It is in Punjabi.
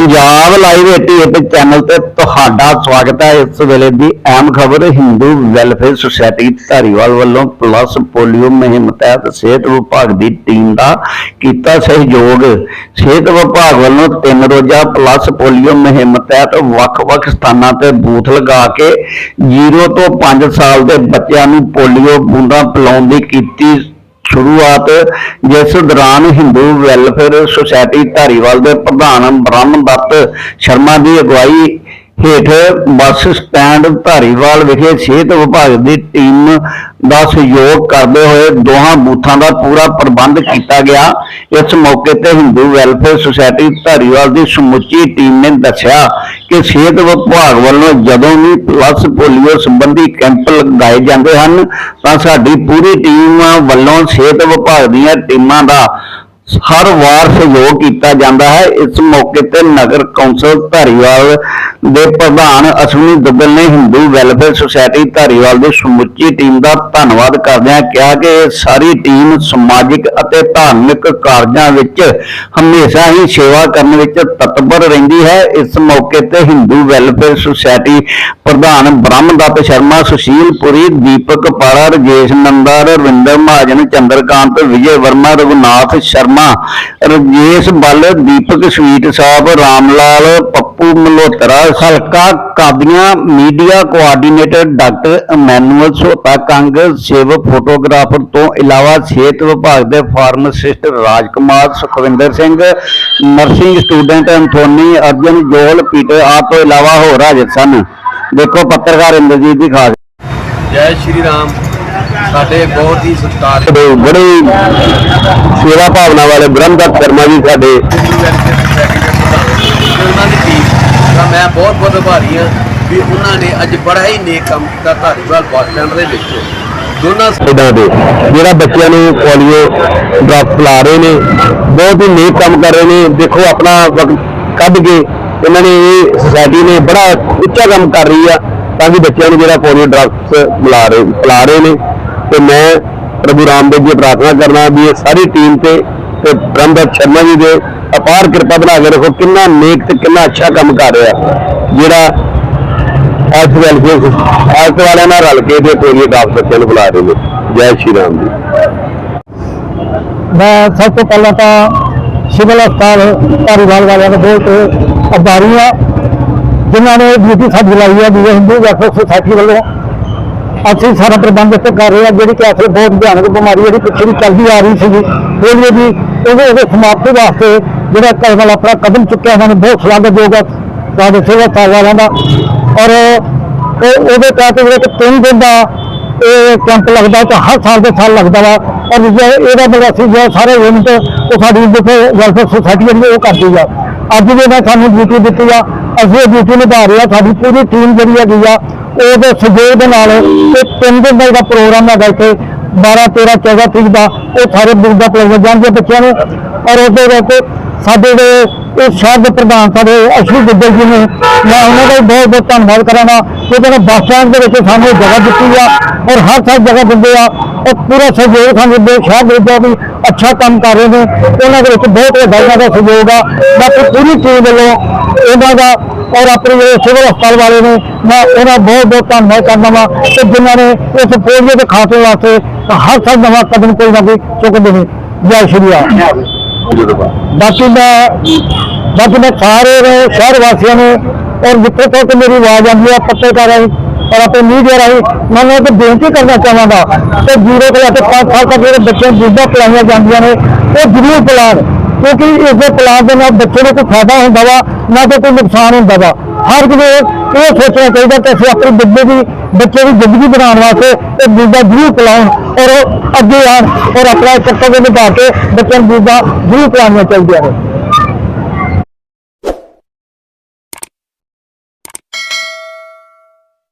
ਪੰਜਾਬ ਲਾਈਵ 88 ਚੈਨਲ ਤੇ ਤੁਹਾਡਾ ਸਵਾਗਤ ਹੈ। ਇਸ ਵੇਲੇ ਦੀ ਅਹਿਮ ਖਬਰ ਹਿੰਦੂ ਵੈਲਫੇਅਰ ਸੁਸਾਇਟੀ ਧਾਰੀਵਾਲ ਵੱਲੋਂ ਪਲਸ ਪੋਲੀਓ ਮੁਹਿੰਮ ਤਹਿਤ ਸਿਹਤ ਵਿਭਾਗ ਦੀ ਟੀਮ ਦਾ ਕੀਤਾ ਸਹਿਯੋਗ। ਸਿਹਤ ਵਿਭਾਗ ਵੱਲੋਂ ਤਿੰਨ ਰੋਜ਼ਾ ਪਲਸ ਪੋਲੀਓ ਮੁਹਿੰਮ ਤਹਿਤ ਵੱਖ-ਵੱਖ ਸਥਾਨਾਂ ਤੇ ਬੂਥ ਲਗਾ ਕੇ 0 ਤੋਂ 5 ਸਾਲ ਦੇ ਬੱਚਿਆਂ ਨੂੰ ਪੋਲੀਓ ਬੂੰਦਾਂ ਪਿਲਾਉਣ ਦੀ ਕੀਤੀ ਸ਼ੁਰੂਆਤ ਜਿਸ ਦੌਰਾਨ ਹਿੰਦੂ ਵੈਲਫੇਅਰ ਸੁਸਾਇਟੀ ਧਾਰੀਵਾਲ ਦੇ ਪ੍ਰਧਾਨ ਬ੍ਰਹਮ ਦੱਤ ਸ਼ਰਮਾ ਦੀ ਅਗਵਾਈ ਹੇਠ ਬੱਸ ਸਟੈਂਡ ਧਾਰੀਵਾਲ ਵਿਖੇ ਸਿਹਤ ਵਿਭਾਗ ਦੀ ਟੀਮ ਦਾ ਸਹਿਯੋਗ ਕਰਦੇ ਹੋਏ ਦੋਹਾਂ ਬੂਥਾਂ ਦਾ ਪੂਰਾ ਪ੍ਰਬੰਧ ਕੀਤਾ ਗਿਆ। ਇਸ ਮੌਕੇ ਤੇ ਹਿੰਦੂ ਵੈਲਫੇਅਰ ਸੁਸਾਇਟੀ ਧਾਰੀਵਾਲ ਦੀ ਸਮੁੱਚੀ ਟੀਮ ਨੇ ਦੱਸਿਆ ਕਿ ਸਿਹਤ ਵਿਭਾਗ ਵੱਲੋਂ ਜਦੋਂ ਵੀ ਪਲਸ ਪੋਲੀਓ ਸੰਬੰਧੀ ਕੈਂਪ ਲਗਾਏ ਜਾਂਦੇ ਹਨ, ਤਾਂ ਸਾਡੀ ਪੂਰੀ ਟੀਮ ਵੱਲੋਂ ਸਿਹਤ ਵਿਭਾਗ ਦੀਆਂ ਟੀਮਾਂ ਦਾ ਹਰ ਵਾਰ ਸਹਿਯੋਗ ਕੀਤਾ ਜਾਂਦਾ ਹੈ। ਇਸ ਮੌਕੇ ਤੇ ਨਗਰ ਕੌਂਸਲ ਧਾਰੀਵਾਲ ਦੇ ਪ੍ਰਧਾਨ ਅਸ਼ਵਨੀ ਦੁੱਗਲ ਨੇ ਹਿੰਦੂ ਵੈਲਫੇਅਰ ਸੁਸਾਇਟੀ ਧਾਰੀਵਾਲ ਦੀ ਸਮੁੱਚੀ ਟੀਮ ਦਾ ਧੰਨਵਾਦ ਕਰਦਿਆਂ ਕਿਹਾ ਕਿ ਸਾਰੀ ਟੀਮ ਸਮਾਜਿਕ ਅਤੇ ਧਾਰਮਿਕ ਕਾਰਜਾਂ ਵਿੱਚ ਹਮੇਸ਼ਾ ਹੀ ਸੇਵਾ ਕਰਨ ਵਿੱਚ ਤਤਪਰ ਰਹਿੰਦੀ ਹੈ। ਇਸ ਮੌਕੇ ਤੇ ਹਿੰਦੂ ਵੈਲਫੇਅਰ ਸੁਸਾਇਟੀ ਪ੍ਰਧਾਨ ਬ੍ਰਹਮਦੱਤ ਸ਼ਰਮਾ, ਸੁਸ਼ੀਲ ਪੁਰੀ, ਦੀਪਕ ਪਾਰਾ ਰਜੇਸ਼ ਨੰਦਾ ਰਵਿੰਦਰ ਮਹਾਜਨ, ਚੰਦਰਕਾਂਤ, ਵਿਜੇ ਵਰਮਾ, ਰਘੁਨਾਥ ਸ਼ਰਮਾ, ਰਜੇਸ਼ ਬੱਲ, ਦੀਪਕ ਸਵੀਟ ਸਾਹਿਬ, ਰਾਮਲਾਲ ਪੱਪੂ ਮਲੋਤਰਾ ਹਲਕਾ Qadian media coordinator doctor Emmanuel Sota Kang save photographer ਤੋਂ ਇਲਾਵਾ ਸਿਹਤ ਵਿਭਾਗ ਦੇ pharmacist Rajkumar Sukhwinder Singh nursing student Anthony Arjan ਜੋਲ ਪੀਟਰ ਆ ਤੋਂ ਇਲਾਵਾ ਹੋਰ ਹਾਜ਼ਰ ਸਨ। ਦੇਖੋ ਪੱਤਰਕਾਰ ਇੰਦਰਜੀਤ ਦੀ ਖਾਸ। ਜੈ ਸ਼੍ਰੀ ਰਾਮ। ਸਾਡੇ ਬਹੁਤ ਹੀ ਸਤਿਕਾਰ। ਬੜੇ ਸੇਵਾ ਭਾਵਨਾ ਵਾਲੇ ਬ੍ਰਹਮਦੱਤ ਸ਼ਰਮਾ ਜੀ ਸਾਡੇ ਮੈਂ ਬਹੁਤ ਬਹੁਤ ਆਭਾਰੀ ਹਾਂ ਵੀ ਉਹਨਾਂ ਨੇ ਅੱਜ ਬੜਾ ਹੀ ਨੇਕ ਕੰਮ ਕੀਤਾ ਧਾਰੀਵਾਲ ਬੱਸ ਸਟੈਂਡ ਦੇ ਵਿੱਚ। ਦੋਨਾਂ ਇਦਾਂ ਦੇ, ਜਿਹੜਾ ਬੱਚਿਆਂ ਨੂੰ ਪੋਲੀਓ ਡ੍ਰੌਪ ਪਿਲਾ ਰਹੇ ਨੇ, ਬਹੁਤ ਹੀ ਨੇਕ ਕੰਮ ਕਰ ਰਹੇ ਨੇ। ਦੇਖੋ, ਆਪਣਾ ਵਕਤ ਕੱਢ ਕੇ ਇਹਨਾਂ ਨੇ ਇਹ ਸੋਸਾਇਟੀ ਨੇ ਬੜਾ ਉੱਚਾ ਕੰਮ ਕਰ ਰਹੀ ਆ, ਤਾਂ ਕਿ ਬੱਚਿਆਂ ਨੂੰ ਜਿਹੜਾ ਪੋਲੀਓ ਡ੍ਰੌਪਸ ਮਿਲਾ ਰਹੇ, ਪਿਲਾ ਰਹੇ ਨੇ। ਤੇ ਮੈਂ ਪ੍ਰਭੂ ਰਾਮਦੇਵ ਜੀ ਪ੍ਰਾਰਥਨਾ ਕਰਨਾ ਵੀ ਇਹ ਸਾਰੀ ਟੀਮ ਤੇ ਤੇ ਬ੍ਰਹਮਦੱਤ ਸ਼ਰਮਾ ਜੀ ਦੇ ਅਪਾਰ ਕਿਰਪਾ ਬਣਾ ਕੇ ਰੱਖੋ, ਕਿੰਨਾ ਨੇਕ ਤੇ ਕਿੰਨਾ ਅੱਛਾ ਕੰਮ ਕਰ ਰਿਹਾ। ਜਿਹੜਾ ਐਸ ਵੈਲਫੇਅਰ ਐਸ ਵਾਲਿਆਂ ਨਾਲ ਰਲ ਕੇ ਤੇ ਪੋਲੀਓ ਡਾਕ ਬੱਚਿਆਂ ਨੂੰ ਬੁਲਾ ਰਹੇ ਨੇ। ਜੈ ਸ਼੍ਰੀ ਰਾਮ ਜੀ। ਮੈਂ ਸਭ ਤੋਂ ਪਹਿਲਾਂ ਤਾਂ ਸਿਵਲ ਹਸਪਤਾਲ ਧਾਰੀਵਾਲ ਵਾਲਿਆਂ ਦਾ ਬਹੁਤ ਆਭਾਰੀ ਆ ਜਿਨ੍ਹਾਂ ਨੇ ਡਿਊਟੀ ਸਾਡੀ ਲਾਈ ਹੈ ਵੀ ਹਿੰਦੂ ਵੈਲਫੇਅਰ ਸੁਸਾਇਟੀ ਵੱਲੋਂ ਅਸੀਂ ਸਾਰਾ ਪ੍ਰਬੰਧ ਇੱਥੇ ਕਰ ਰਹੇ ਹਾਂ, ਜਿਹੜੀ ਕਿ ਅਸਲ ਬਹੁਤ ਭਿਆਨਕ ਬਿਮਾਰੀ ਜਿਹੜੀ ਪਿੱਛੇ ਵੀ ਚੱਲਦੀ ਆ ਰਹੀ ਸੀਗੀ ਉਹਦੇ ਵੀ ਉਹਦੇ ਉਹਦੇ ਸਮਾਪਤੀ ਵਾਸਤੇ ਜਿਹੜਾ ਕਦਮ ਆਪਣਾ ਕਦਮ ਚੁੱਕਿਆ ਉਹਨਾਂ ਨੂੰ ਬਹੁਤ ਸਵਾਗਤਯੋਗ ਹੈ ਸਾਡੇ ਸੇਵਾ ਹਸਪਤਾਲ ਵਾਲਿਆਂ ਦਾ। ਔਰ ਉਹਦੇ ਤਹਿਤ ਜਿਹੜਾ ਤਿੰਨ ਦਿਨ ਦਾ ਇਹ ਕੈਂਪ ਲੱਗਦਾ ਤਾਂ ਹਰ ਸਾਲ ਦੇ ਸਾਲ ਲੱਗਦਾ ਵਾ। ਔਰ ਜੇ ਇਹਦਾ ਮਤਲਬ ਅਸੀਂ ਜੋ ਸਾਰੇ ਯੂਨਿਟ, ਉਹ ਸਾਡੀ ਜਿੱਥੇ ਵੈਲਫੇਅਰ ਸੁਸਾਇਟੀ ਜਿਹੜੀ ਉਹ ਕਰਦੀ ਆ। ਅੱਜ ਵੀ ਮੈਂ ਸਾਨੂੰ ਡਿਊਟੀ ਦਿੱਤੀ ਆ, ਅਸੀਂ ਇਹ ਡਿਊਟੀ ਨਿਭਾ ਰਹੇ ਆ, ਸਾਡੀ ਪੂਰੀ ਟੀਮ ਜਿਹੜੀ ਹੈਗੀ ਆ ਉਹਦੇ ਸਹਿਯੋਗ ਦੇ ਨਾਲ ਇਹ ਤਿੰਨ ਦਿਨ ਦਾ ਜਿਹੜਾ ਪ੍ਰੋਗਰਾਮ ਹੈਗਾ ਇੱਥੇ 12 13 14 ਤਰੀਕ ਦਾ, ਉਹ ਸਾਰੇ ਬੁੱਕ ਦਾ ਪਲੇਅਰ ਜਾਣਗੇ ਬੱਚਿਆਂ ਨੂੰ। ਔਰ ਉਹਦੇ ਵਿੱਚ ਸਾਡੇ ਜਿਹੜੇ ਇਹ ਸ਼ਹਿਰ ਦੇ ਪ੍ਰਧਾਨ ਸਾਡੇ ਅਸ਼ਵੀ ਗੁੱਜਰ ਜੀ ਨੇ, ਮੈਂ ਉਹਨਾਂ ਦਾ ਵੀ ਬਹੁਤ ਬਹੁਤ ਧੰਨਵਾਦ ਕਰਾਂਗਾ ਕਿ ਉਹਨਾਂ ਨੇ ਬੱਸ ਸਟੈਂਡ ਦੇ ਵਿੱਚ ਸਾਨੂੰ ਇਹ ਜਗ੍ਹਾ ਦਿੱਤੀ ਆ ਔਰ ਹਰ ਸਾਲ ਜਗ੍ਹਾ ਦਿੰਦੇ ਆ। ਉਹ ਪੂਰਾ ਸਹਿਯੋਗ ਸਾਨੂੰ ਦਿੰਦੇ ਸ਼ਹਿਰ ਦੇ ਵਿੱਚ ਵੀ ਅੱਛਾ ਕੰਮ ਕਰ ਰਹੇ ਨੇ। ਉਹਨਾਂ ਦੇ ਵਿੱਚ ਬਹੁਤ ਵੱਡਾ ਇਹਨਾਂ ਦਾ ਸਹਿਯੋਗ ਆ। ਬਾਕੀ ਪੂਰੀ ਟੀਮ ਵੱਲੋਂ ਇਹਨਾਂ ਦਾ ਔਰ ਆਪਣੇ ਜਿਹੜੇ ਸਿਵਲ ਹਸਪਤਾਲ ਵਾਲੇ ਨੇ, ਮੈਂ ਉਹਨਾਂ ਦਾ ਬਹੁਤ ਬਹੁਤ ਧੰਨਵਾਦ ਕਰਦਾ ਵਾਂ ਕਿ ਜਿਨ੍ਹਾਂ ਨੇ ਇਸ ਪੋਲੀਓ ਦੇ ਖਾਤੇ ਵਾਸਤੇ ਹਰ ਸਾਲ ਨਵਾਂ ਕਦਮ ਕੋਈ ਨਾ ਕੋਈ ਚੁੱਕਦੇ ਨੇ। ਜੈ ਸ਼੍ਰੀ ਰਾਮ ਬਾਕੀ ਮੈਂ ਬਾਕੀ ਮੈਂ ਸਾਰੇ ਸ਼ਹਿਰ ਵਾਸੀਆਂ ਨੂੰ ਔਰ ਜਿੱਥੇ ਤੱਕ ਮੇਰੀ ਆਵਾਜ਼ ਆਉਂਦੀ ਹੈ ਪੱਤਰਕਾਰਾਂ ਰਾਹੀਂ ਔਰ ਆਪਣੇ ਮੀਡੀਆ ਰਾਹੀਂ ਮੈਂ ਉਹਨਾਂ ਨੂੰ ਬੇਨਤੀ ਕਰਨਾ ਚਾਹਾਂਗਾ ਕਿ ਜੀਰੋ ਤੋਂ ਲੈ ਕੇ 5 ਸਾਲ ਤੱਕ ਜਿਹੜੇ ਬੱਚਿਆਂ ਨੂੰ ਜਿੱਦਾਂ ਪਿਲਾਈਆਂ ਜਾਂਦੀਆਂ ਨੇ, ਉਹ ਜ਼ਰੂਰ ਪਿਲਾਉਣ ਕਿਉਂਕਿ ਇਸ ਦੇ ਪਿਲਾਉਣ ਦੇ ਨਾਲ ਬੱਚੇ ਨੂੰ ਕੋਈ ਫਾਇਦਾ ਹੁੰਦਾ ਵਾ, ਨਾ ਤਾਂ ਕੋਈ ਨੁਕਸਾਨ ਹੁੰਦਾ ਵਾ। ਹਰ ਕਿਸੇ ਨੂੰ ਇਹ ਸੋਚਣਾ ਚਾਹੀਦਾ ਕਿ ਅਸੀਂ ਆਪਣੇ ਬੱਚੇ ਦੀ ਬੱਚੇ ਦੀ ਜ਼ਿੰਦਗੀ ਬਣਾਉਣ ਵਾਸਤੇ ਇਹ ਦੂਜਾ ਜ਼ਰੂਰ ਪਿਲਾਉਣ ਔਰ ਉਹ ਅੱਗੇ ਆਉਣ ਔਰ ਆਪਣਾ ਕਰਤੱਵ ਨਿਭਾ ਕੇ ਬੱਚਿਆਂ ਨੂੰ ਦੂਜਾ ਜ਼ਰੂਰ ਪਿਲਾਉਣੀਆਂ ਚਾਹੀਦੀਆਂ ਨੇ।